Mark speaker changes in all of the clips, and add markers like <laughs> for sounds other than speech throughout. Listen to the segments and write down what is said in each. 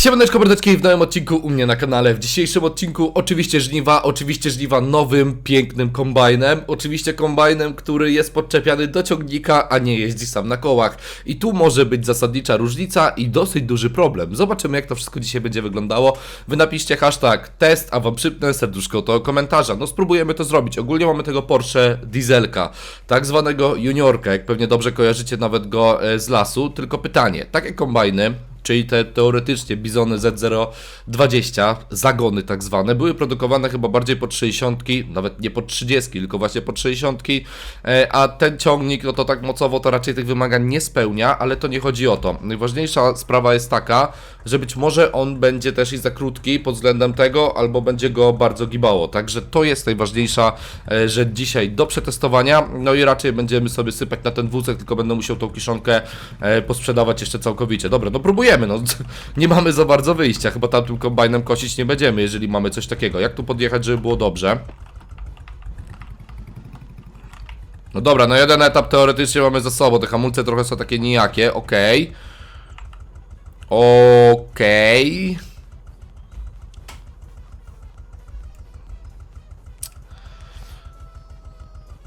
Speaker 1: Siemaneczko mordeczki w nowym odcinku u mnie na kanale. W dzisiejszym odcinku oczywiście żniwa, oczywiście żniwa nowym, pięknym kombajnem. Oczywiście kombajnem, który jest podczepiany do ciągnika, a nie jeździ sam na kołach. I tu może być zasadnicza różnica i dosyć duży problem. Zobaczymy jak to wszystko dzisiaj będzie wyglądało. Wy napiszcie hashtag test, a wam przypnę serduszko do komentarza. No spróbujemy to zrobić. Ogólnie mamy tego Porsche Dieselka, tak zwanego juniorka, jak pewnie dobrze kojarzycie nawet go e, z lasu. Tylko pytanie, takie kombajny czyli te teoretycznie bizony Z020, zagony tak zwane, były produkowane chyba bardziej pod 60, nawet nie pod 30, tylko właśnie pod 60, e, a ten ciągnik, no to tak mocowo to raczej tych wymagań nie spełnia, ale to nie chodzi o to. Najważniejsza sprawa jest taka, że być może on będzie też i za krótki pod względem tego, albo będzie go bardzo gibało, także to jest najważniejsza e, rzecz dzisiaj do przetestowania, no i raczej będziemy sobie sypać na ten wózek, tylko będę musiał tą kiszonkę e, posprzedawać jeszcze całkowicie. Dobra, no no <laughs> nie mamy za bardzo wyjścia, chyba tamtym kombajnem kosić nie będziemy, jeżeli mamy coś takiego. Jak tu podjechać, żeby było dobrze? No dobra, no jeden etap teoretycznie mamy za sobą, te hamulce trochę są takie nijakie, okej. Okej. Mm,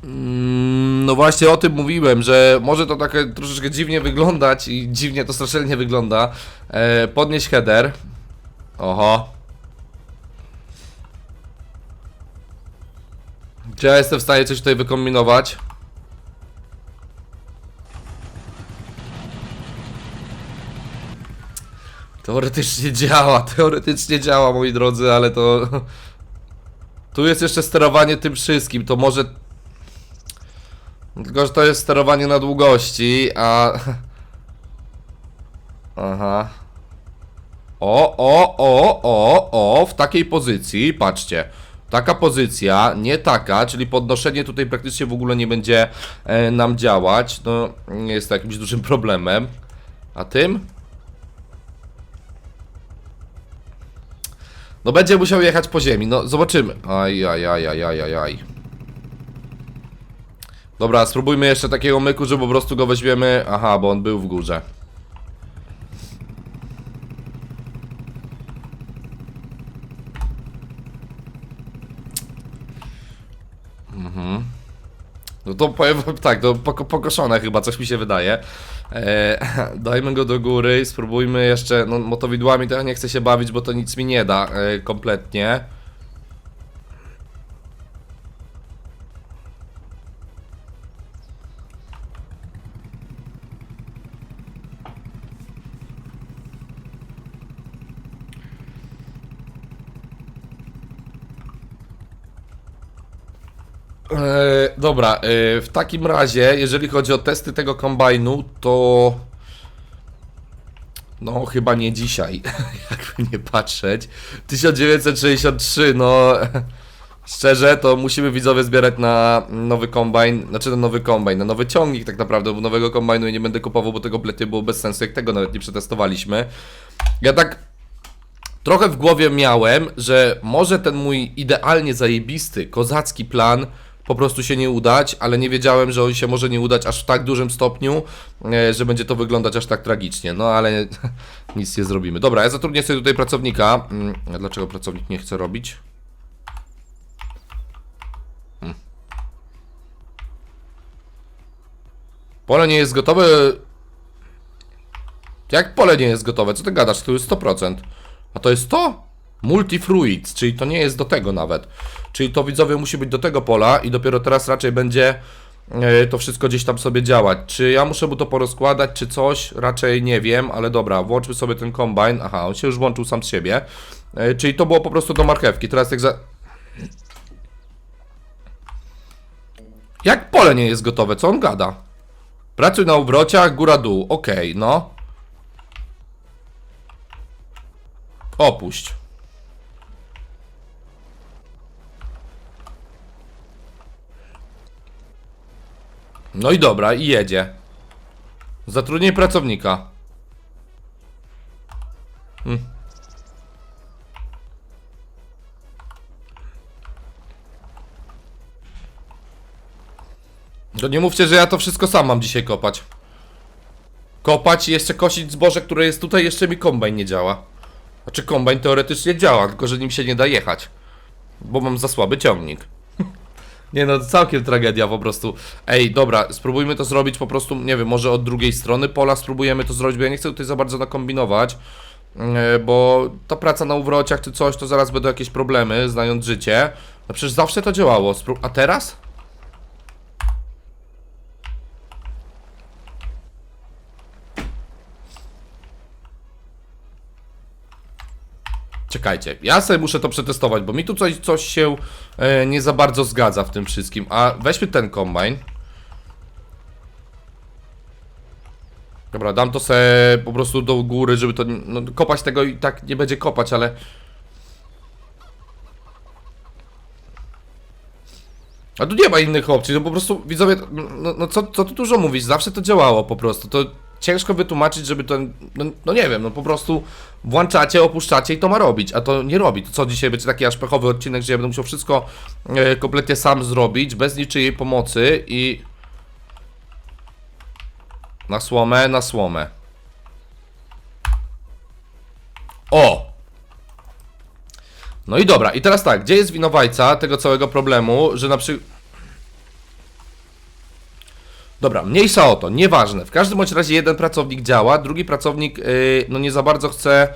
Speaker 1: No właśnie o tym mówiłem, że może to takie troszeczkę dziwnie wyglądać i dziwnie to strasznie wygląda. E, podnieś header. Oho. Czy ja jestem w stanie coś tutaj wykombinować? Teoretycznie działa, <laughs> teoretycznie działa, moi drodzy, ale to... <laughs> Tu jest jeszcze sterowanie tym wszystkim, to może... Tylko, że to jest sterowanie na długości, a... Aha. O, o, o, o, o, w takiej pozycji, patrzcie. Taka pozycja, nie taka, czyli podnoszenie tutaj praktycznie w ogóle nie będzie e, nam działać. No, nie jest to jakimś dużym problemem. A tym? No będzie musiał jechać po ziemi, no zobaczymy. Aj, aj, aj, aj, aj, aj. Dobra, spróbujmy jeszcze takiego myku, że po prostu go weźmiemy. Aha, bo on był w górze. Mhm. No to powiem tak, to poko pokoszone chyba, coś mi się wydaje. E, <laughs> dajmy go do góry i spróbujmy jeszcze, no motowidłami to ja nie chcę się bawić, bo to nic mi nie da e, kompletnie. E, dobra, e, w takim razie, jeżeli chodzi o testy tego kombajnu, to. No, chyba nie dzisiaj, <laughs> jakby nie patrzeć. 1963, no. Szczerze, to musimy widzowie zbierać na nowy kombajn, znaczy na nowy kombajn, na nowy ciągnik tak naprawdę, bo nowego kombajnu nie będę kupował, bo tego kompletnie było bez sensu, jak tego nawet nie przetestowaliśmy. Ja tak trochę w głowie miałem, że może ten mój idealnie zajebisty, kozacki plan po prostu się nie udać, ale nie wiedziałem, że on się może nie udać aż w tak dużym stopniu, e, że będzie to wyglądać aż tak tragicznie. No ale <laughs> nic nie zrobimy. Dobra, ja zatrudnię sobie tutaj pracownika. Mm, Dlaczego pracownik nie chce robić? Hmm. Pole nie jest gotowe. Jak pole nie jest gotowe? Co ty gadasz? To jest 100%. A to jest to? Multifruits, czyli to nie jest do tego nawet. Czyli to widzowie musi być do tego pola i dopiero teraz raczej będzie e, to wszystko gdzieś tam sobie działać. Czy ja muszę mu to porozkładać, czy coś? Raczej nie wiem, ale dobra, włączmy sobie ten kombajn. Aha, on się już włączył sam z siebie. E, Czyli to było po prostu do marchewki. Teraz jak za... Jak pole nie jest gotowe? Co on gada? Pracuj na obrociach, góra-dół. Okej, no. Opuść. No i dobra, i jedzie. Zatrudnij pracownika. Hmm. To nie mówcie, że ja to wszystko sam mam dzisiaj kopać. Kopać i jeszcze kosić zboże, które jest tutaj, jeszcze mi kombajn nie działa. Znaczy kombajn teoretycznie działa, tylko że nim się nie da jechać. Bo mam za słaby ciągnik. Nie no, całkiem tragedia po prostu. Ej, dobra, spróbujmy to zrobić po prostu, nie wiem, może od drugiej strony pola spróbujemy to zrobić, bo ja nie chcę tutaj za bardzo nakombinować. e, Bo ta praca na uwrociach czy coś, to zaraz będą jakieś problemy, znając życie. No przecież zawsze to działało. Spró- A teraz? Czekajcie, ja sobie muszę to przetestować, bo mi tu coś, coś się e, nie za bardzo zgadza w tym wszystkim. A weźmy ten kombajn. Dobra, dam to se po prostu do góry, żeby to. No, kopać tego i tak nie będzie kopać, ale. A tu nie ma innych opcji, no po prostu widzowie, no, no co, co tu dużo mówić, zawsze to działało po prostu, to ciężko wytłumaczyć, żeby to, no, no nie wiem, no po prostu włączacie, opuszczacie i to ma robić, a to nie robi, to co dzisiaj będzie taki aż pechowy odcinek, że ja będę musiał wszystko e, kompletnie sam zrobić, bez niczyjej pomocy i... Na słomę, na słomę. O! No i dobra, i teraz tak, gdzie jest winowajca tego całego problemu, że na przykład... Dobra, mniejsza o to, nieważne. W każdym bądź razie jeden pracownik działa, drugi pracownik yy, no nie za bardzo chce.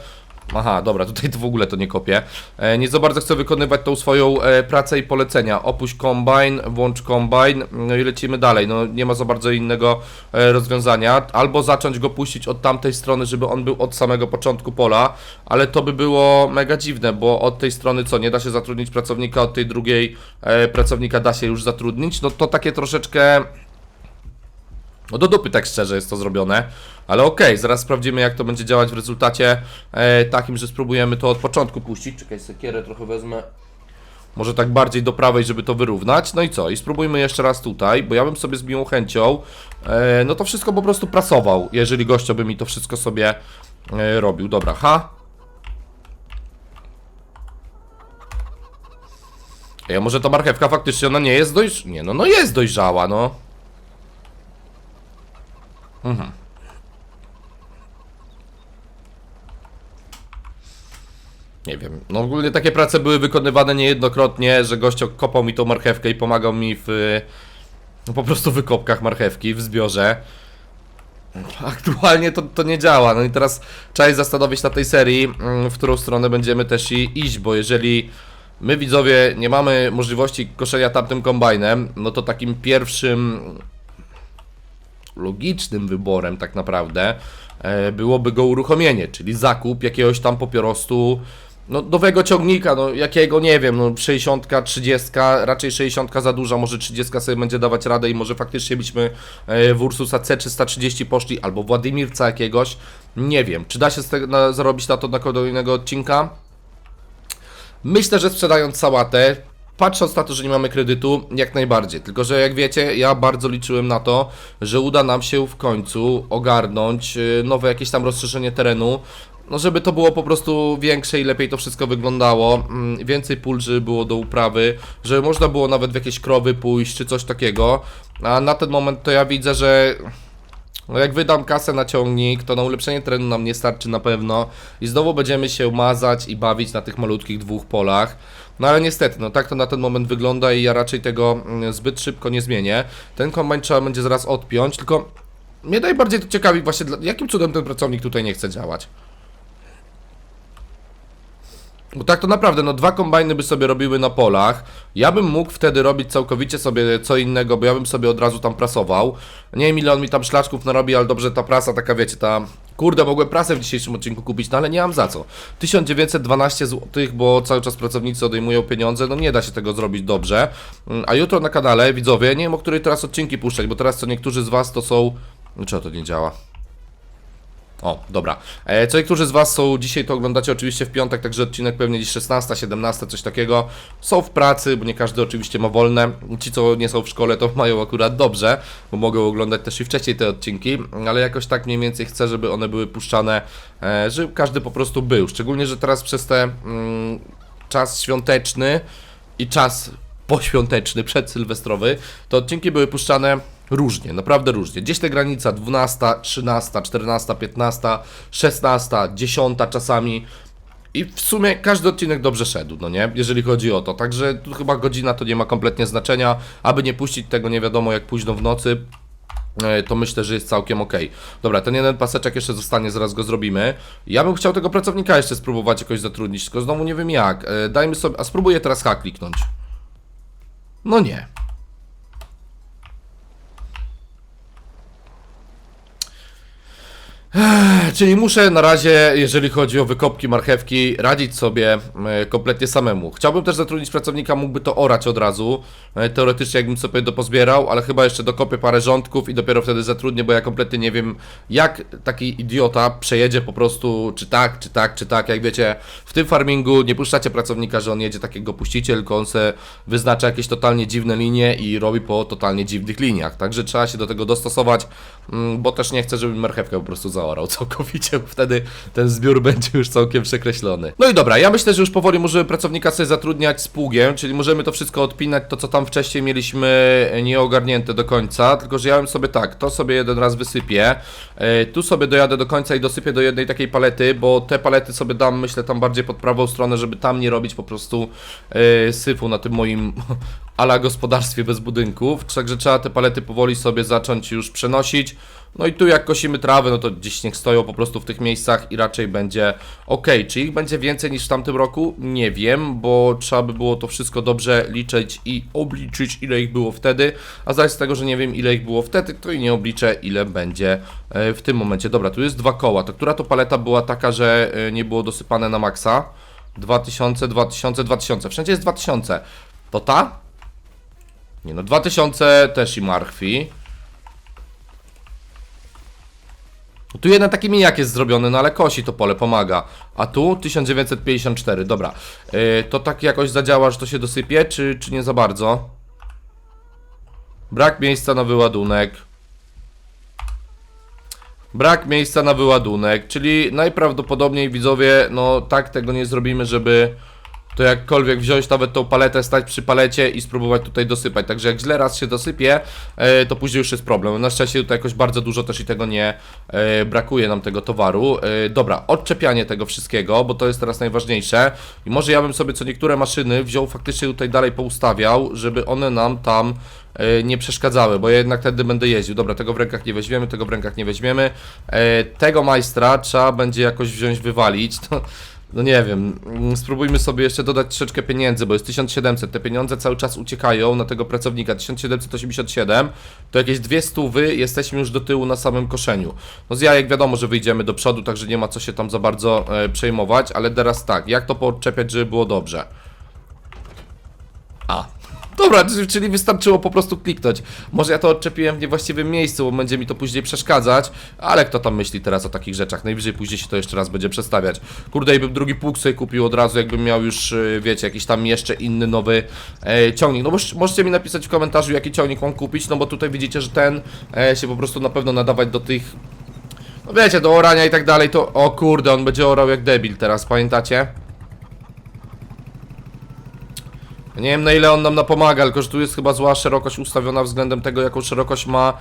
Speaker 1: Aha, dobra, tutaj w ogóle to nie kopię. E, nie za bardzo chce wykonywać tą swoją e, pracę i polecenia. Opuść kombajn, włącz kombajn, no i lecimy dalej. No nie ma za bardzo innego e, rozwiązania. Albo zacząć go puścić od tamtej strony, żeby on był od samego początku pola, ale to by było mega dziwne, bo od tej strony co, nie da się zatrudnić pracownika, od tej drugiej e, pracownika da się już zatrudnić. No to takie troszeczkę. No do dupy tak szczerze jest to zrobione, ale okej, zaraz sprawdzimy jak to będzie działać w rezultacie e, takim, że spróbujemy to od początku puścić. Czekaj, sekierę trochę wezmę. Może tak bardziej do prawej, żeby to wyrównać. No i co? I spróbujmy jeszcze raz tutaj, bo ja bym sobie z miłą chęcią e, no to wszystko po prostu prasował, jeżeli gościo by mi to wszystko sobie e, robił. Dobra, ha. Ej, a może ta marchewka faktycznie ona nie jest dojrzała? Nie, no, no jest dojrzała, no. Nie wiem. No ogólnie takie prace były wykonywane niejednokrotnie, że gościo kopał mi tą marchewkę i pomagał mi w no, po prostu wykopkach marchewki, w zbiorze. Aktualnie to, to nie działa. No i teraz trzeba się zastanowić na tej serii, mm, w którą stronę będziemy też i iść, bo jeżeli my widzowie nie mamy możliwości koszenia tamtym kombajnem, no to takim pierwszym logicznym wyborem tak naprawdę e, byłoby go uruchomienie, czyli zakup jakiegoś tam po prostu no, nowego ciągnika, no jakiego nie wiem, no 60, 30, raczej 60 za duża, może 30 sobie będzie dawać radę i może faktycznie byśmy e, w Ursusa C330 poszli, albo Władimirca jakiegoś, nie wiem, czy da się z tego na, zarobić na to na kolejnego odcinka? Myślę, że sprzedając sałatę, patrząc na to, że nie mamy kredytu, jak najbardziej. Tylko, że jak wiecie, ja bardzo liczyłem na to, że uda nam się w końcu ogarnąć y, nowe jakieś tam rozszerzenie terenu. No, żeby to było po prostu większe i lepiej to wszystko wyglądało, mm, więcej pól, żeby było do uprawy, żeby można było nawet w jakieś krowy pójść, czy coś takiego. A na ten moment to ja widzę, że no jak wydam kasę na ciągnik, to na ulepszenie terenu nam nie starczy na pewno i znowu będziemy się mazać i bawić na tych malutkich dwóch polach. No ale niestety, no tak to na ten moment wygląda i ja raczej tego mm, zbyt szybko nie zmienię. Ten kombajn trzeba będzie zaraz odpiąć, tylko mnie najbardziej to ciekawi właśnie, jakim cudem ten pracownik tutaj nie chce działać. Bo tak to naprawdę, no dwa kombajny by sobie robiły na polach. Ja bym mógł wtedy robić całkowicie sobie co innego, bo ja bym sobie od razu tam prasował. Nie wiem ile on mi tam szlaczków narobi, ale dobrze ta prasa taka wiecie, ta... Kurde, mogłem prasę w dzisiejszym odcinku kupić, no ale nie mam za co. 1912 zł, bo cały czas pracownicy odejmują pieniądze, no nie da się tego zrobić dobrze. Mm, A jutro na kanale, widzowie, nie wiem o której teraz odcinki puszczać, bo teraz co niektórzy z was to są... Czego to nie działa? O, dobra. E, co niektórzy z Was są, dzisiaj to oglądacie oczywiście w piątek, także odcinek pewnie dziś 16, 17, coś takiego. Są w pracy, bo nie każdy oczywiście ma wolne. Ci, co nie są w szkole, to mają akurat dobrze, bo mogą oglądać też i wcześniej te odcinki, ale jakoś tak mniej więcej chcę, żeby one były puszczane, e, żeby każdy po prostu był. Szczególnie, że teraz przez ten mm, czas świąteczny i czas poświąteczny, przedsylwestrowy, to odcinki były puszczane różnie, naprawdę różnie. Gdzieś ta granica 12, 13, 14, 15, 16, 10 czasami. I w sumie każdy odcinek dobrze szedł, no nie? Jeżeli chodzi o to. Także tu chyba godzina to nie ma kompletnie znaczenia. Aby nie puścić tego nie wiadomo jak późno w nocy, e, to myślę, że jest całkiem ok. Dobra, ten jeden paseczek jeszcze zostanie, zaraz go zrobimy. Ja bym chciał tego pracownika jeszcze spróbować jakoś zatrudnić, tylko znowu nie wiem jak. E, Dajmy sobie, a spróbuję teraz H kliknąć. No nie. Czyli muszę na razie, jeżeli chodzi o wykopki marchewki, radzić sobie e, kompletnie samemu. Chciałbym też zatrudnić pracownika, mógłby to orać od razu. E, Teoretycznie jakbym sobie to pozbierał, ale chyba jeszcze dokopię parę rządków i dopiero wtedy zatrudnię, bo ja kompletnie nie wiem, jak taki idiota przejedzie po prostu, czy tak, czy tak, czy tak. Jak wiecie, w tym farmingu nie puszczacie pracownika, że on jedzie tak jak go puścicie, tylko on se wyznacza jakieś totalnie dziwne linie i robi po totalnie dziwnych liniach. Także trzeba się do tego dostosować, mm, bo też nie chcę, żeby marchewkę po prostu zaorał całkowicie, bo wtedy ten zbiór będzie już całkiem przekreślony. No i dobra, ja myślę, że już powoli możemy pracownika sobie zatrudniać z pługiem, czyli możemy to wszystko odpinać, to co tam wcześniej mieliśmy nieogarnięte do końca, tylko że ja bym sobie tak, to sobie jeden raz wysypię, e, tu sobie dojadę do końca i dosypię do jednej takiej palety, bo te palety sobie dam, myślę, tam bardziej pod prawą stronę, żeby tam nie robić po prostu e, syfu na tym moim <laughs> ala gospodarstwie bez budynków, także trzeba te palety powoli sobie zacząć już przenosić. No i tu jak kosimy trawę, no to gdzieś niech stoją po prostu w tych miejscach i raczej będzie ok. Czy ich będzie więcej niż w tamtym roku? Nie wiem, bo trzeba by było to wszystko dobrze liczyć i obliczyć ile ich było wtedy, a zaś z tego, że nie wiem ile ich było wtedy, to i nie obliczę ile będzie e, w tym momencie. Dobra, tu jest dwa koła, to która to paleta była taka, że e, nie było dosypane na maksa? 2000, 2000, 2000, wszędzie jest 2000. To ta? Nie no, 2000 też i marchwi. Tu jeden taki mijak jest zrobiony, no ale kosi to pole, pomaga. A tu 1954, dobra. Yy, to tak jakoś zadziała, że to się dosypie, czy, czy nie za bardzo? Brak miejsca na wyładunek. Brak miejsca na wyładunek, czyli najprawdopodobniej widzowie, no tak tego nie zrobimy, żeby to jakkolwiek wziąć nawet tą paletę, stać przy palecie i spróbować tutaj dosypać. Także jak źle raz się dosypie, e, to później już jest problem. Na szczęście tutaj jakoś bardzo dużo też i tego nie e, brakuje nam tego towaru. E, dobra, odczepianie tego wszystkiego, bo to jest teraz najważniejsze. I może ja bym sobie co niektóre maszyny wziął faktycznie tutaj dalej poustawiał, żeby one nam tam nie przeszkadzały, bo ja jednak wtedy będę jeździł. Dobra, tego w rękach nie weźmiemy, tego w rękach nie weźmiemy. Tego majstra trzeba będzie jakoś wziąć, wywalić. <laughs> To, no nie wiem, mm, spróbujmy sobie jeszcze dodać troszeczkę pieniędzy, bo jest 1700, te pieniądze cały czas uciekają na tego pracownika, 1787, to jakieś dwie stówy, jesteśmy już do tyłu na samym koszeniu. No z jajek wiadomo, że wyjdziemy do przodu, także nie ma co się tam za bardzo e, przejmować, ale teraz tak, jak to poodczepiać, żeby było dobrze? A. Dobra, czyli- wystarczyło po prostu kliknąć. Może ja to odczepiłem w niewłaściwym miejscu, bo będzie mi to później przeszkadzać, ale kto tam myśli teraz o takich rzeczach? Najwyżej później się to jeszcze raz będzie przestawiać. Kurde, i bym drugi pług sobie kupił od razu, jakbym miał już, y, wiecie, jakiś tam jeszcze inny nowy e, ciągnik. No możecie mi napisać w komentarzu, jaki ciągnik mam kupić, no bo tutaj widzicie, że ten e, się po prostu na pewno nadawać do tych no wiecie, do orania i tak dalej, to... O kurde, on będzie orał jak debil teraz, pamiętacie? Nie wiem na ile on nam napomaga, tylko że tu jest chyba zła szerokość ustawiona względem tego, jaką szerokość ma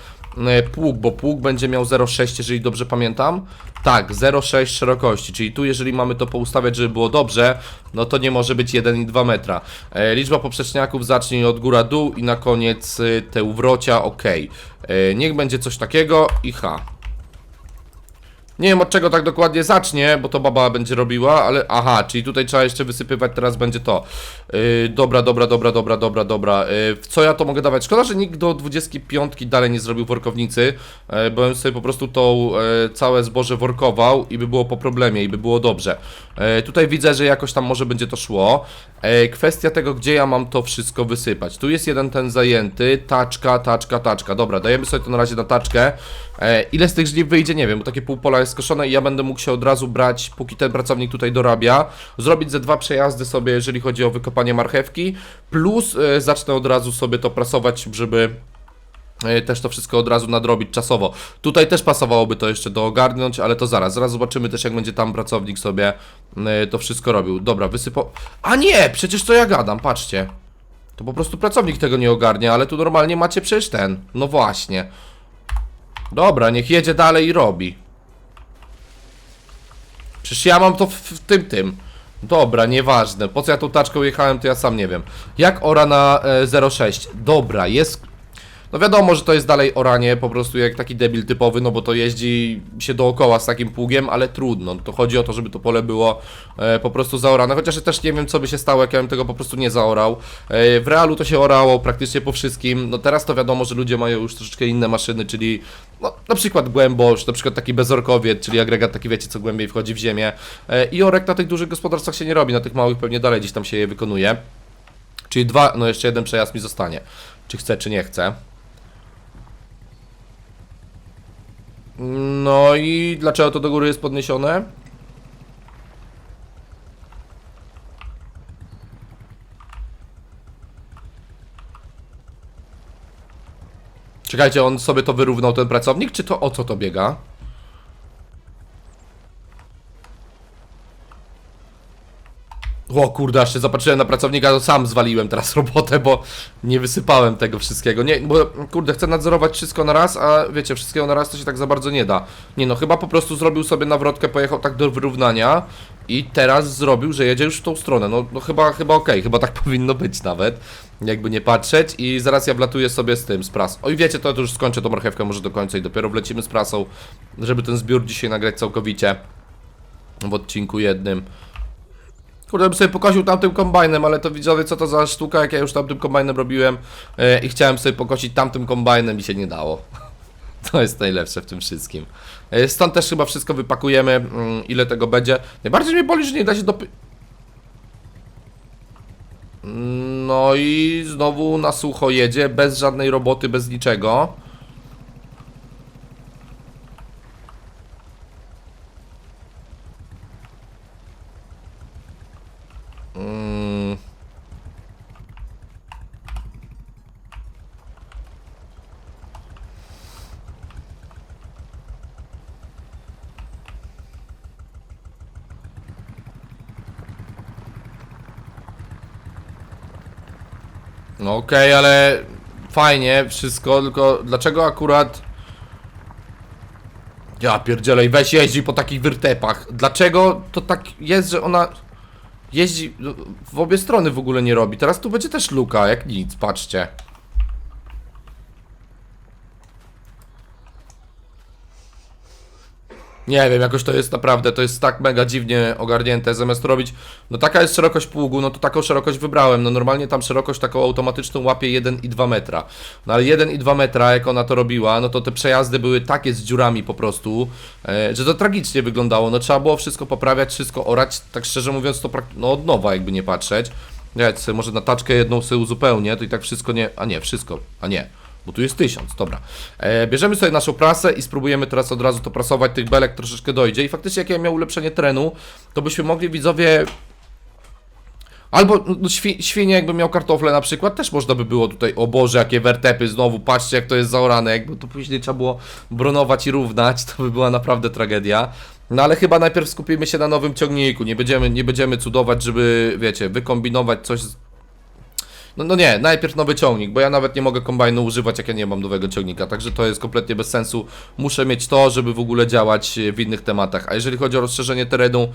Speaker 1: e, pług, bo pług będzie miał 0,6, jeżeli dobrze pamiętam. Tak, 0,6 szerokości, czyli tu jeżeli mamy to poustawiać, żeby było dobrze, no to nie może być 1,2 metra. E, liczba poprzeczniaków zacznie od góra dół i na koniec e, te uwrocia, ok. Niech będzie coś takiego i H. Nie wiem od czego tak dokładnie zacznie, bo to baba będzie robiła, ale aha, czyli tutaj trzeba jeszcze wysypywać, teraz będzie to. Yy, dobra, dobra, dobra, dobra, dobra, dobra. Yy, w co ja to mogę dawać? Szkoda, że nikt do 25 dalej nie zrobił workownicy, yy, bo bym sobie po prostu tą yy, całe zboże workował i by było po problemie i by było dobrze. Tutaj widzę, że jakoś tam może będzie to szło. Kwestia tego, gdzie ja mam to wszystko wysypać. Tu jest jeden ten zajęty, taczka, taczka, taczka. Dobra, dajemy sobie to na razie na taczkę. Ile z tych żniw wyjdzie, nie wiem, bo takie pół pola jest skoszone i ja będę mógł się od razu brać, póki ten pracownik tutaj dorabia, zrobić ze dwa przejazdy sobie, jeżeli chodzi o wykopanie marchewki, plus e, zacznę od razu sobie to prasować, żeby e, też to wszystko od razu nadrobić czasowo. Tutaj też pasowałoby to jeszcze doogarnąć, ale to zaraz, zaraz zobaczymy też jak będzie tam pracownik sobie e, to wszystko robił. Dobra, wysypał... A nie, przecież to ja gadam, patrzcie. To po prostu pracownik tego nie ogarnia, ale tu normalnie macie przecież ten. No właśnie. Dobra, niech jedzie dalej i robi. Przecież ja mam to w, w tym, tym. Dobra, nieważne. Po co ja tą taczką jechałem, to ja sam nie wiem. Jak ora na e, 06? Dobra, jest... No wiadomo, że to jest dalej oranie, po prostu jak taki debil typowy, no bo to jeździ się dookoła z takim pługiem, ale trudno. To chodzi o to, żeby to pole było e, po prostu zaorane, chociaż ja też nie wiem, co by się stało, jak ja bym tego po prostu nie zaorał. E, w realu to się orało praktycznie po wszystkim. No teraz to wiadomo, że ludzie mają już troszeczkę inne maszyny, czyli no, na przykład głębosz, na przykład taki bezorkowiec, czyli agregat taki, wiecie, co głębiej wchodzi w ziemię. E, I orek na tych dużych gospodarstwach się nie robi, na tych małych pewnie dalej gdzieś tam się je wykonuje. Czyli dwa, no jeszcze jeden przejazd mi zostanie. Czy chcę, czy nie chcę. No i dlaczego to do góry jest podniesione? Czekajcie, on sobie to wyrównał ten pracownik, czy to o co to biega? O kurde, aż się zapatrzyłem na pracownika, to sam zwaliłem teraz <laughs> robotę, bo nie wysypałem tego wszystkiego. Nie, bo kurde, chcę nadzorować wszystko na raz, a wiecie, wszystkiego na raz to się tak za bardzo nie da. Nie no, chyba po prostu zrobił sobie nawrotkę, pojechał tak do wyrównania i teraz zrobił, że jedzie już w tą stronę. No, no chyba, chyba okej, <laughs> chyba tak powinno być nawet, jakby nie patrzeć i zaraz ja wlatuję sobie z tym, z prasą. Oj, wiecie, to już skończę tą marchewkę może do końca i dopiero wlecimy z prasą, żeby ten zbiór dzisiaj nagrać całkowicie w odcinku jednym. Kurde, bym sobie pokosił tamtym kombajnem, ale to widzowie, co to za sztuka, jak ja już tamtym kombajnem robiłem e, i chciałem sobie pokosić tamtym kombajnem i się nie dało. <laughs> To jest najlepsze w tym wszystkim. E, stąd też chyba wszystko wypakujemy, mm, ile tego będzie. Najbardziej mnie boli, że nie da się dopy... No i znowu na sucho jedzie, bez żadnej roboty, bez niczego. No okej, ale fajnie wszystko, tylko dlaczego akurat... Ja pierdzielę i weź jeździ po takich wyrtepach. Dlaczego to tak jest, że ona jeździ w obie strony w ogóle nie robi. Teraz tu będzie też luka, jak nic, patrzcie. Nie wiem, jakoś to jest naprawdę, to jest tak mega dziwnie ogarnięte, zamiast robić, no taka jest szerokość pługu, no to taką szerokość wybrałem, no normalnie tam szerokość taką automatyczną łapie 1,2 metra, no ale 1,2 metra, jak ona to robiła, no to te przejazdy były takie z dziurami po prostu, e, że to tragicznie wyglądało, no trzeba było wszystko poprawiać, wszystko orać, tak szczerze mówiąc to no od nowa jakby nie patrzeć, ja sobie może na taczkę jedną sobie uzupełnię, to i tak wszystko nie, a nie, wszystko, a nie. Bo tu jest tysiąc, dobra. E, bierzemy sobie naszą prasę i spróbujemy teraz od razu to prasować. Tych belek troszeczkę dojdzie. I faktycznie, jak ja miał ulepszenie terenu, to byśmy mogli widzowie. Albo no, świ świnie, jakby miał kartofle na przykład, też można by było tutaj. O Boże, jakie wertepy znowu, patrzcie, jak to jest zaorane. Jakby to później trzeba było bronować i równać, to by była naprawdę tragedia. No ale chyba najpierw skupimy się na nowym ciągniku. Nie będziemy, nie będziemy cudować, żeby, wiecie, wykombinować coś no, no nie, najpierw nowy ciągnik, bo ja nawet nie mogę kombajnu używać, jak ja nie mam nowego ciągnika, także to jest kompletnie bez sensu. Muszę mieć to, żeby w ogóle działać w innych tematach. A jeżeli chodzi o rozszerzenie terenu,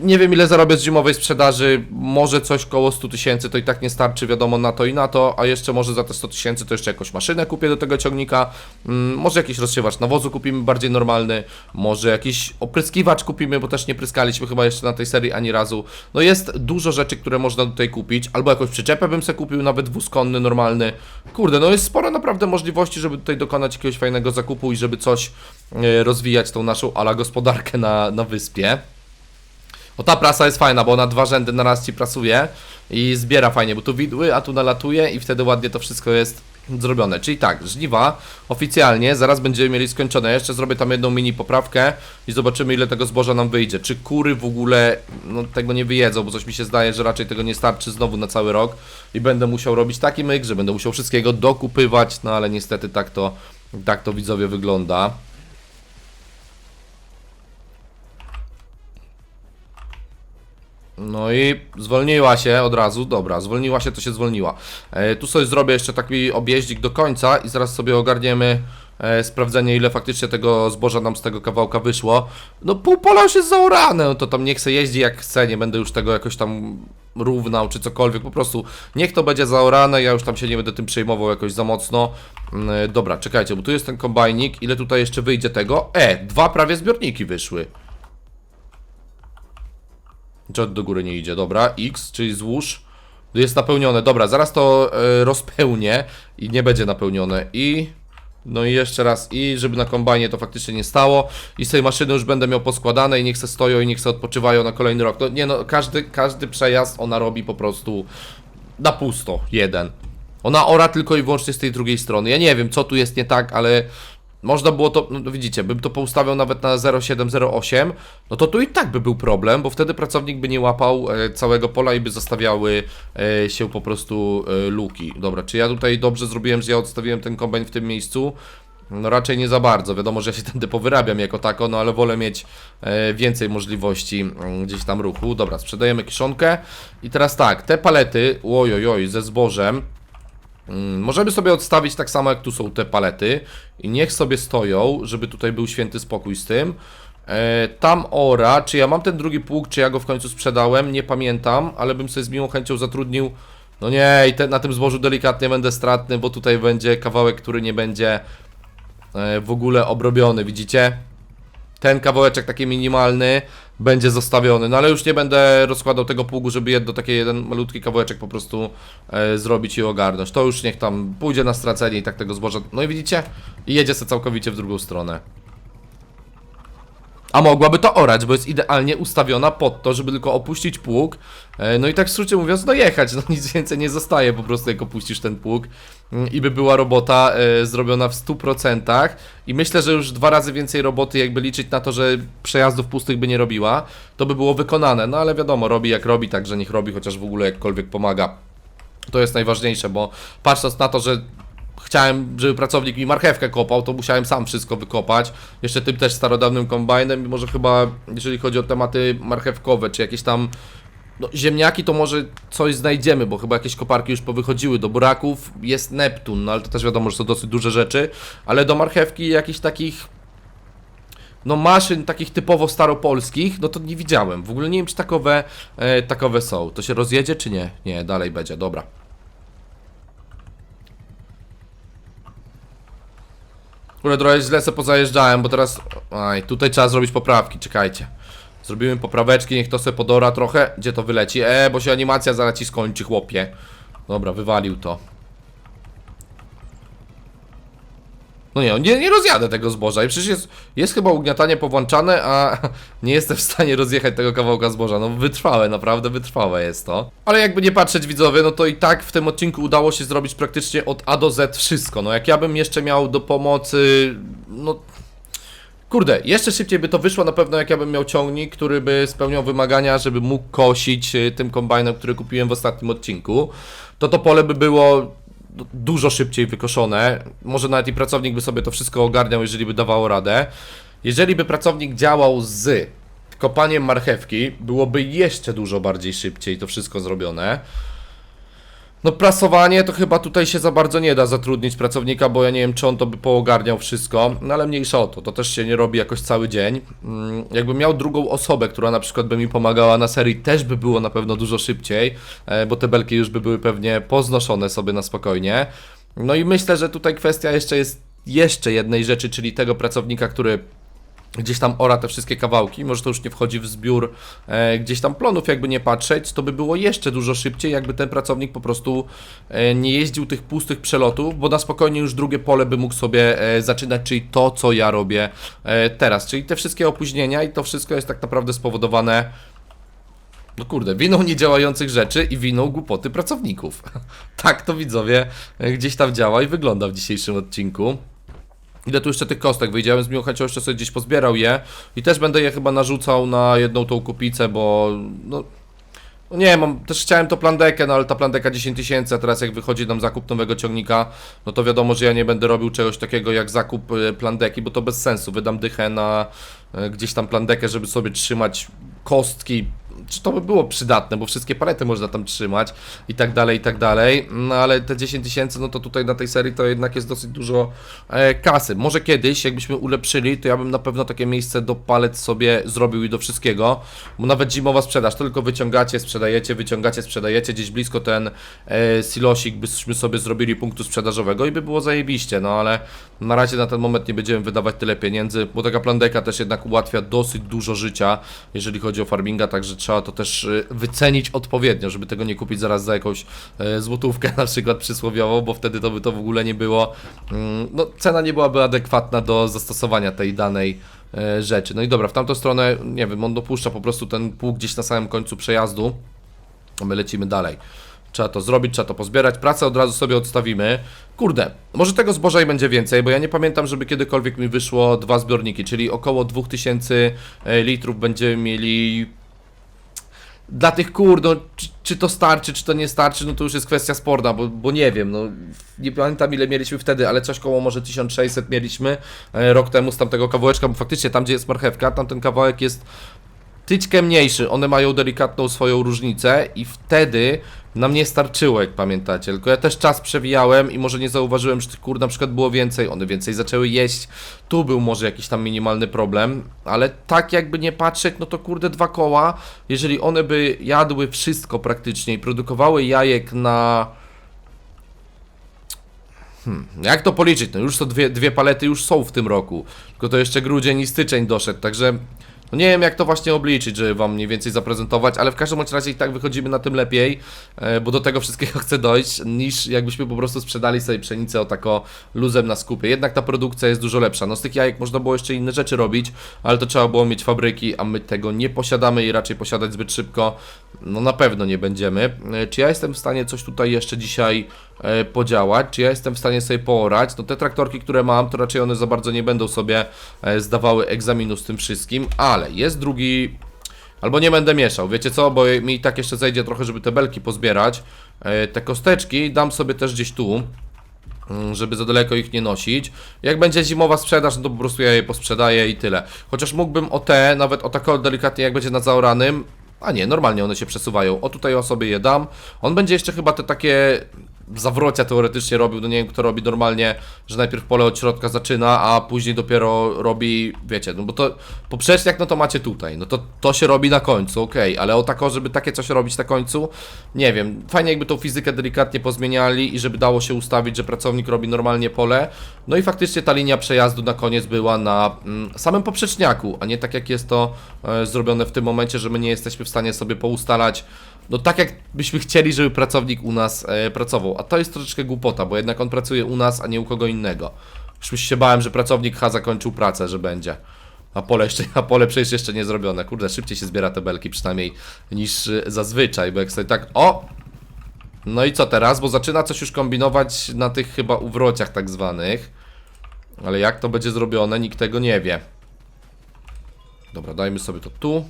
Speaker 1: nie wiem ile zarobię z zimowej sprzedaży, może coś koło 100 tysięcy, to i tak nie starczy wiadomo na to i na to, a jeszcze może za te 100 tysięcy to jeszcze jakąś maszynę kupię do tego ciągnika, mm, może jakiś rozsiewacz nawozu kupimy bardziej normalny, może jakiś opryskiwacz kupimy, bo też nie pryskaliśmy chyba jeszcze na tej serii ani razu. No jest dużo rzeczy, które można tutaj kupić, albo jakąś przyczepę bym sobie kupił, nawet dwuskonny, normalny. Kurde, no jest sporo naprawdę możliwości, żeby tutaj dokonać jakiegoś fajnego zakupu i żeby coś e, rozwijać tą naszą ala gospodarkę na, na wyspie. O ta prasa jest fajna, bo ona dwa rzędy na raz ci prasuje i zbiera fajnie, bo tu widły, a tu nalatuje i wtedy ładnie to wszystko jest zrobione. Czyli tak, żniwa oficjalnie zaraz będziemy mieli skończone. Jeszcze zrobię tam jedną mini poprawkę i zobaczymy ile tego zboża nam wyjdzie. Czy kury w ogóle no, tego nie wyjedzą, bo coś mi się zdaje, że raczej tego nie starczy znowu na cały rok i będę musiał robić taki myk, że będę musiał wszystkiego dokupywać, no ale niestety tak to, tak to widzowie wygląda. No i zwolniła się od razu, dobra, zwolniła się, to się zwolniła. E, tu sobie zrobię jeszcze taki objeździk do końca i zaraz sobie ogarniemy e, sprawdzenie ile faktycznie tego zboża nam z tego kawałka wyszło. No pół pola już jest zaorane, no to tam niech se jeździ jak chce, nie będę już tego jakoś tam równał czy cokolwiek, po prostu niech to będzie zaorane, ja już tam się nie będę tym przejmował jakoś za mocno. Mm, e, Dobra, czekajcie, bo tu jest ten kombajnik, ile tutaj jeszcze wyjdzie tego? E, dwa prawie zbiorniki wyszły. Czy do góry nie idzie, dobra, X, czyli złóż. Jest napełnione, dobra, zaraz to e, rozpełnię i nie będzie napełnione i... No i jeszcze raz i, żeby na kombajnie to faktycznie nie stało i z tej maszyny już będę miał poskładane i niech se stoją i niech se odpoczywają na kolejny rok. No nie no, każdy, każdy przejazd ona robi po prostu na pusto, jeden. Ona ora tylko i wyłącznie z tej drugiej strony. Ja nie wiem, co tu jest nie tak, ale można było to, no widzicie, bym to poustawiał nawet na 0,708, no to tu i tak by był problem, bo wtedy pracownik by nie łapał e, całego pola i by zostawiały e, się po prostu e, luki. Dobra, czy ja tutaj dobrze zrobiłem, że ja odstawiłem ten kombajn w tym miejscu? No raczej nie za bardzo. Wiadomo, że ja się tędy powyrabiam jako tako, no ale wolę mieć więcej możliwości mm, gdzieś tam ruchu. Dobra, sprzedajemy kiszonkę. I teraz tak, te palety, ojojoj, ze zbożem, Możemy sobie odstawić tak samo jak tu są te palety i niech sobie stoją, żeby tutaj był święty spokój z tym. E, tam ora, czy ja mam ten drugi pług, czy ja go w końcu sprzedałem, nie pamiętam, ale bym sobie z miłą chęcią zatrudnił. No nie, i te, na tym zbożu delikatnie będę stratny, bo tutaj będzie kawałek, który nie będzie e, w ogóle obrobiony, widzicie? Ten kawałeczek taki minimalny będzie zostawiony, no ale już nie będę rozkładał tego pługu, żeby jedno takie jeden malutki kawałeczek po prostu e, zrobić i ogarnąć. To już niech tam pójdzie na stracenie i tak tego zboża. No i widzicie? I jedzie se całkowicie w drugą stronę. A mogłaby to orać, bo jest idealnie ustawiona pod to, żeby tylko opuścić pług. E, No i tak w skrócie mówiąc, dojechać. No <laughs> nic więcej nie zostaje po prostu, jak opuścisz ten pług. Mm, I by była robota e, zrobiona w 100%. I myślę, że już dwa razy więcej roboty, jakby liczyć na to, że przejazdów pustych by nie robiła, to by było wykonane. No ale wiadomo, robi jak robi, także niech robi, chociaż w ogóle jakkolwiek pomaga. To jest najważniejsze, bo patrząc na to, że chciałem, żeby pracownik mi marchewkę kopał, to musiałem sam wszystko wykopać. Jeszcze tym też starodawnym kombajnem i może chyba, jeżeli chodzi o tematy marchewkowe, czy jakieś tam no, ziemniaki, to może coś znajdziemy, bo chyba jakieś koparki już powychodziły. Do buraków jest Neptun, no ale to też wiadomo, że są dosyć duże rzeczy, ale do marchewki jakichś takich no maszyn takich typowo staropolskich, no to nie widziałem. W ogóle nie wiem, czy takowe, e, takowe są. To się rozjedzie, czy nie? Nie, dalej będzie, dobra. Kurde, trochę źle se pozajeżdżałem, bo teraz... Aj, tutaj trzeba zrobić poprawki, czekajcie. Zrobimy popraweczki, niech to se podora trochę. Gdzie to wyleci? E, bo się animacja zaraz ci skończy, chłopie. Dobra, wywalił to. No nie, nie, nie rozjadę tego zboża i przecież jest, jest chyba ugniatanie powłączane, a <laughs> nie jestem w stanie rozjechać tego kawałka zboża. No wytrwałe, naprawdę wytrwałe jest to. Ale jakby nie patrzeć widzowie, no to i tak w tym odcinku udało się zrobić praktycznie od A do Z wszystko. No jak ja bym jeszcze miał do pomocy, no Kurde, jeszcze szybciej by to wyszło na pewno jak ja bym miał ciągnik, który by spełniał wymagania, żeby mógł kosić y, tym kombajnem, który kupiłem w ostatnim odcinku. To to pole by było dużo szybciej wykoszone. Może nawet i pracownik by sobie to wszystko ogarniał, jeżeli by dawało radę. Jeżeli by pracownik działał z kopaniem marchewki, byłoby jeszcze dużo bardziej szybciej to wszystko zrobione. No prasowanie to chyba tutaj się za bardzo nie da zatrudnić pracownika, bo ja nie wiem czy on to by poogarniał wszystko, no ale mniejsza o to, to też się nie robi jakoś cały dzień. Mm, Jakbym miał drugą osobę, która na przykład by mi pomagała na serii, też by było na pewno dużo szybciej, e, bo te belki już by były pewnie poznoszone sobie na spokojnie. No i myślę, że tutaj kwestia jeszcze jest jeszcze jednej rzeczy, czyli tego pracownika, który gdzieś tam ora te wszystkie kawałki, może to już nie wchodzi w zbiór e, gdzieś tam plonów, jakby nie patrzeć, to by było jeszcze dużo szybciej, jakby ten pracownik po prostu e, nie jeździł tych pustych przelotów, bo na spokojnie już drugie pole by mógł sobie e, zaczynać, czyli to, co ja robię e, teraz, czyli te wszystkie opóźnienia i to wszystko jest tak naprawdę spowodowane no kurde, winą niedziałających rzeczy i winą głupoty pracowników. <laughs> tak to widzowie e, gdzieś tam działa i wygląda w dzisiejszym odcinku. Ile tu jeszcze tych kostek? Wyjdziałem z miłą chęcią, jeszcze sobie gdzieś pozbierał je i też będę je chyba narzucał na jedną tą kupicę, bo no, no nie, mam, też chciałem to plandekę, no ale ta plandeka 10 tysięcy, a teraz jak wychodzi nam zakup nowego ciągnika, no to wiadomo, że ja nie będę robił czegoś takiego jak zakup e, plandeki, bo to bez sensu, wydam dychę na e, gdzieś tam plandekę, żeby sobie trzymać kostki, czy to by było przydatne, bo wszystkie palety można tam trzymać i tak dalej, i tak dalej. No ale te 10 tysięcy, no to tutaj na tej serii to jednak jest dosyć dużo e, kasy. Może kiedyś, jakbyśmy ulepszyli, to ja bym na pewno takie miejsce do palet sobie zrobił i do wszystkiego, bo nawet zimowa sprzedaż, tylko wyciągacie, sprzedajecie, wyciągacie, sprzedajecie, gdzieś blisko ten e, silosik byśmy sobie zrobili punktu sprzedażowego i by było zajebiście, no ale na razie na ten moment nie będziemy wydawać tyle pieniędzy, bo taka plandeka też jednak ułatwia dosyć dużo życia, jeżeli chodzi o farminga, także trzeba to też e, wycenić odpowiednio, żeby tego nie kupić zaraz za jakąś e, złotówkę <laughs> na przykład przysłowiową, bo wtedy to by to w ogóle nie było, mm, no cena nie byłaby adekwatna do zastosowania tej danej e, rzeczy. No i dobra, w tamtą stronę, nie wiem, on dopuszcza po prostu ten pług gdzieś na samym końcu przejazdu, a my lecimy dalej. Trzeba to zrobić, trzeba to pozbierać. Pracę od razu sobie odstawimy. Kurde, może tego zboża i będzie więcej, bo ja nie pamiętam, żeby kiedykolwiek mi wyszło dwa zbiorniki, czyli około 2000 e, litrów będziemy mieli dla tych kur, no, czy, czy to starczy, czy to nie starczy, no to już jest kwestia sporna, bo, bo nie wiem, no nie pamiętam ile mieliśmy wtedy, ale coś koło może 1600 mieliśmy e, rok temu z tamtego kawałeczka, bo faktycznie tam gdzie jest marchewka, tamten kawałek jest tyćkę mniejszy, one mają delikatną swoją różnicę i wtedy nam nie starczyło, jak pamiętacie, tylko ja też czas przewijałem i może nie zauważyłem, że tych kur na przykład było więcej, one więcej zaczęły jeść, tu był może jakiś tam minimalny problem, ale tak jakby nie patrzeć, no to kurde dwa koła, jeżeli one by jadły wszystko praktycznie i produkowały jajek na... Hmm, jak to policzyć? No już to dwie, dwie palety już są w tym roku, tylko to jeszcze grudzień i styczeń doszedł, także no nie wiem jak to właśnie obliczyć, żeby wam mniej więcej zaprezentować, ale w każdym bądź razie i tak wychodzimy na tym lepiej, e, bo do tego wszystkiego <laughs> chcę dojść, niż jakbyśmy po prostu sprzedali sobie pszenicę o tako luzem na skupie. Jednak ta produkcja jest dużo lepsza. No z tych jajek można było jeszcze inne rzeczy robić, ale to trzeba było mieć fabryki, a my tego nie posiadamy i raczej posiadać zbyt szybko, no na pewno nie będziemy. E, Czy ja jestem w stanie coś tutaj jeszcze dzisiaj podziałać, czy ja jestem w stanie sobie poorać, no te traktorki, które mam, to raczej one za bardzo nie będą sobie e, zdawały egzaminu z tym wszystkim, ale jest drugi, albo nie będę mieszał, wiecie co, bo mi i tak jeszcze zejdzie trochę, żeby te belki pozbierać, E, te kosteczki dam sobie też gdzieś tu, mm, żeby za daleko ich nie nosić. Jak będzie zimowa sprzedaż, no to po prostu ja je posprzedaję i tyle. Chociaż mógłbym o te, nawet o tak delikatnie jak będzie na zaoranym, a nie, normalnie one się przesuwają. O tutaj o sobie je dam. On będzie jeszcze chyba te takie zawrocia teoretycznie robił, no nie wiem kto robi normalnie, że najpierw pole od środka zaczyna, a później dopiero robi, wiecie, no bo to poprzeczniak no to macie tutaj, no to to się robi na końcu, okej, ale o tako, żeby takie coś robić na końcu, nie wiem, fajnie jakby tą fizykę delikatnie pozmieniali i żeby dało się ustawić, że pracownik robi normalnie pole, no i faktycznie ta linia przejazdu na koniec była na mm, samym poprzeczniaku, a nie tak jak jest to e, zrobione w tym momencie, że my nie jesteśmy w stanie sobie poustalać no tak jak byśmy chcieli, żeby pracownik u nas e, pracował. A to jest troszeczkę głupota, bo jednak on pracuje u nas, a nie u kogo innego. Już się bałem, że pracownik H zakończył pracę, że będzie. A pole, jeszcze, a pole przecież jeszcze nie zrobione. Kurde, szybciej się zbiera te belki przynajmniej niż e, zazwyczaj, bo jak sobie tak... O! No i co teraz? Bo zaczyna coś już kombinować na tych chyba uwrociach tak zwanych. Ale jak to będzie zrobione, nikt tego nie wie. Dobra, dajmy sobie to tu.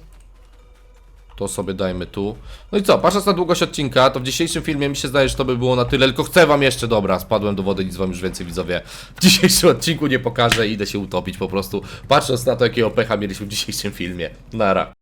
Speaker 1: To sobie dajmy tu. No i co, patrząc na długość odcinka, to w dzisiejszym filmie mi się zdaje, że to by było na tyle, tylko chcę wam jeszcze, dobra, spadłem do wody, nic wam już więcej widzowie w dzisiejszym odcinku nie pokażę, idę się utopić po prostu, patrząc na to, jakiego pecha mieliśmy w dzisiejszym filmie. Nara.